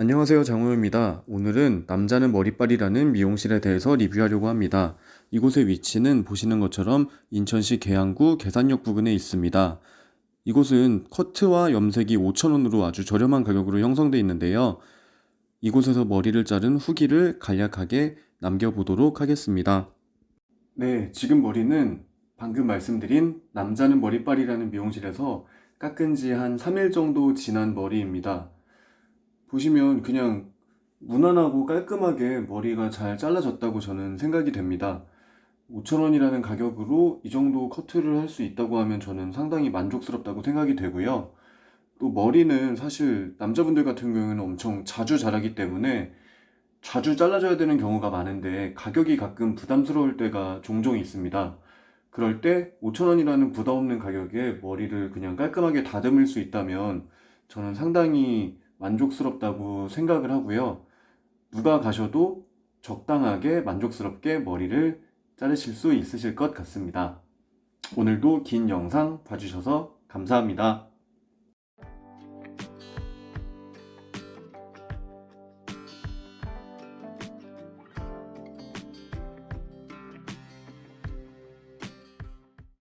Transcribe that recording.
안녕하세요. 장호입니다. 오늘은 남자는 머리빨이라는 미용실에 대해서 리뷰하려고 합니다. 이곳의 위치는 보시는 것처럼 인천시 계양구 계산역 부근에 있습니다. 이곳은 커트와 염색이 5,000원으로 아주 저렴한 가격으로 형성되어 있는데요. 이곳에서 머리를 자른 후기를 간략하게 남겨보도록 하겠습니다. 네, 지금 머리는 방금 말씀드린 남자는 머리빨이라는 미용실에서 깎은 지 한 3일 정도 지난 머리입니다. 보시면 그냥 무난하고 깔끔하게 머리가 잘 잘라졌다고 저는 생각이 됩니다. 5,000원이라는 가격으로 이 정도 커트를 할 수 있다고 하면 저는 상당히 만족스럽다고 생각이 되고요. 또 머리는 사실 남자분들 같은 경우에는 엄청 자주 자라기 때문에 자주 잘라줘야 되는 경우가 많은데 가격이 가끔 부담스러울 때가 종종 있습니다. 그럴 때 5,000원이라는 부담 없는 가격에 머리를 그냥 깔끔하게 다듬을 수 있다면 저는 상당히 만족스럽다고 생각을 하고요. 누가 가셔도 적당하게 만족스럽게 머리를 자르실 수 있으실 것 같습니다. 오늘도 긴 영상 봐주셔서 감사합니다.